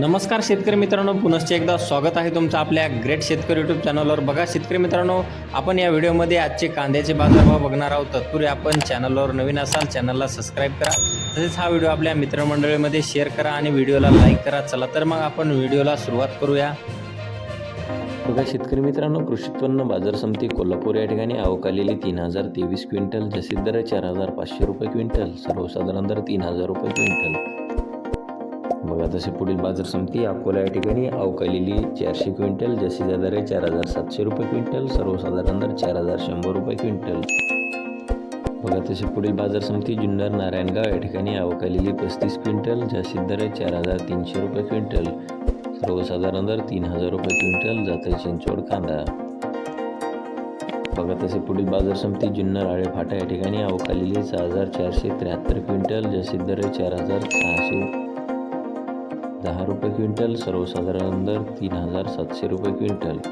नमस्कार शेतकरी मित्रांनो पुनश्च एकदा स्वागत आहे तुमचं आपल्या ग्रेट शेतकरी यूट्यूब चॅनलवर बघा शेतकरी मित्रांनो आपण या व्हिडिओमध्ये आजचे कांद्याचे बाजारभाव बघणार आहोत. तत्पूर्वी आपण चॅनलवर नवीन असाल चॅनलला सबस्क्राईब करा. तसेच हा व्हिडिओ आपल्या मित्रमंडळीमध्ये शेअर करा आणि व्हिडिओला लाईक करा. चला तर मग आपण व्हिडिओला सुरुवात करूया. बघा शेतकरी मित्रांनो कृषी उत्पन्न बाजार समिती कोल्हापूर या ठिकाणी अवकालेली तीन हजार तेवीस क्विंटल जसे दर चार हजार पाचशे रुपये क्विंटल सर्वसाधारण दर तीन हजार रुपये क्विंटल. जसे पुढील बाजार समिती अकोला या ठिकाणी अवकालेली चारशे क्विंटल जसीचा दर चार हजार सातशे रुपये क्विंटल सर्वसाधारण दर चार हजार शंभर रुपये क्विंटल. बघा तसे पुढील बाजार समिती जुन्नर नारायणगाव या ठिकाणी अवकालेली पस्तीस क्विंटल जास्तीत दर चार हजार तीनशे रुपये क्विंटल. सर्वसाधारण दर तीन हजार रुपये क्विंटल जाते चिंचवड कांदा. बघा तसे पुढील बाजार समिती जुन्नर आळे फाटा या ठिकाणी अवकालेली सहा हजार चारशे त्र्याहत्तर क्विंटल जशी दर चार हजार सहाशे दहा रुपये क्विंटल सर्वसाधारण दर तीन हजार सातशे रुपये क्विंटल.